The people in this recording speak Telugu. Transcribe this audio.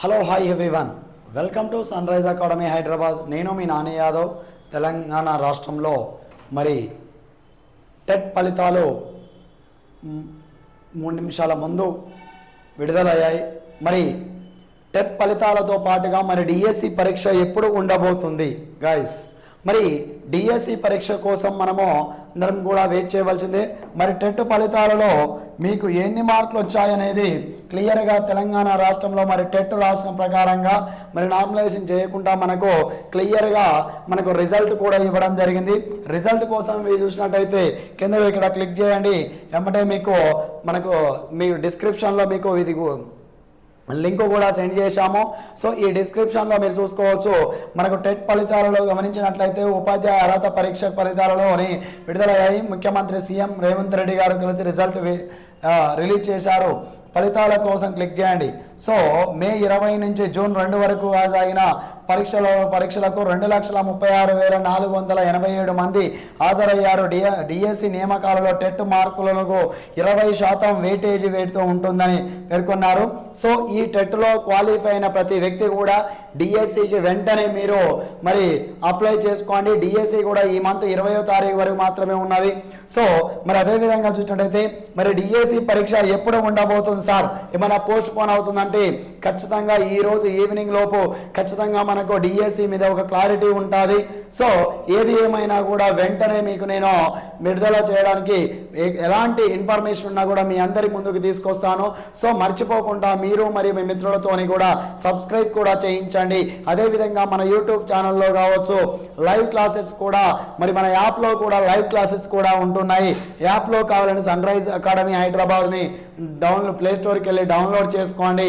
Hello hi everyone welcome to sunrise academy Hyderabad నేను మీ నాని యాదవ్. తెలంగాణ రాష్ట్రంలో మరి టెట్ ఫలితాలు మూడు నిమిషాల ముందు విడుదలయ్యాయి. మరి టెట్ ఫలితాలతో పాటుగా మరి డిఎస్సి పరీక్ష ఎప్పుడు ఉండబోతుంది గాయస్ మరి డిఎస్సి పరీక్ష కోసం మనము అందరం కూడా వెయిట్ చేయవలసిందే. మరి టెట్ ఫలితాలలో మీకు ఎన్ని మార్కులు వచ్చాయనేది క్లియర్గా తెలంగాణ రాష్ట్రంలో మరి టెట్ రాసిన ప్రకారంగా మరి నార్మలైజేషన్ చేయకుండా మనకు క్లియర్గా మనకు రిజల్ట్ కూడా ఇవ్వడం జరిగింది. రిజల్ట్ కోసం మీరు చూసినట్టయితే కింద ఇక్కడ క్లిక్ చేయండి. వెంబటే మీకు మనకు మీ డిస్క్రిప్షన్లో మీకు ఇది లింక్ కూడా సెండ్ చేశాము. సో ఈ డిస్క్రిప్షన్లో మీరు చూసుకోవచ్చు మనకు టెట్ ఫలితాలలో గమనించినట్లయితే ఉపాధ్యాయ అర్హత పరీక్ష ఫలితాలలోని విడుదలయ్యాయి. ముఖ్యమంత్రి సీఎం రేవంత్ రెడ్డి గారు కలిసి రిజల్ట్ రిలీజ్ చేశారు. ఫలితాల కోసం క్లిక్ చేయండి. సో మే ఇరవై నుంచి జూన్ రెండు వరకు సాగిన పరీక్షల పరీక్షలకు రెండు లక్షల ముప్పై ఆరు వేల నాలుగు వందల ఎనభై ఏడు మంది హాజరయ్యారు. డిఎ డిఎస్సి నియామకాలలో టెట్ మార్కులకు ఇరవై శాతం వెయిటేజీ వేటుతో ఉంటుందని పేర్కొన్నారు. సో ఈ టెట్లో క్వాలిఫై అయిన ప్రతి వ్యక్తి కూడా డిఎస్సికి వెంటనే మీరు మరి అప్లై చేసుకోండి. డిఎస్సి కూడా ఈ మంత్ ఇరవయో తారీఖు వరకు మాత్రమే ఉన్నది. సో మరి అదే విధంగా చూసినట్టయితే మరి డిఎస్సి పరీక్ష ఎప్పుడు ఉండబోతుంది సార్? ఏమైనా పోస్ట్ పోన్ అంటే ఖచ్చితంగా ఈరోజు ఈవినింగ్ లోపు ఖచ్చితంగా మనకు డిఎస్సి మీద ఒక క్లారిటీ ఉంటుంది. సో ఏది ఏమైనా కూడా వెంటనే మీకు నేను విడుదల చేయడానికి ఎలాంటి ఇన్ఫర్మేషన్ ఉన్నా కూడా మీ అందరి ముందుకు తీసుకొస్తాను. సో మర్చిపోకుండా మీరు మరియు మీ మిత్రులతోని కూడా సబ్స్క్రైబ్ కూడా చేయించండి. అదేవిధంగా మన యూట్యూబ్ ఛానల్లో కావచ్చు లైవ్ క్లాసెస్ కూడా మరి మన యాప్లో కూడా లైవ్ క్లాసెస్ కూడా ఉంటున్నాయి. యాప్లో కావాలని సన్ రైజ్ అకాడమీ హైదరాబాద్ని డౌన్లో ప్లే స్టోర్కి వెళ్ళి డౌన్లోడ్ చేసుకోండి.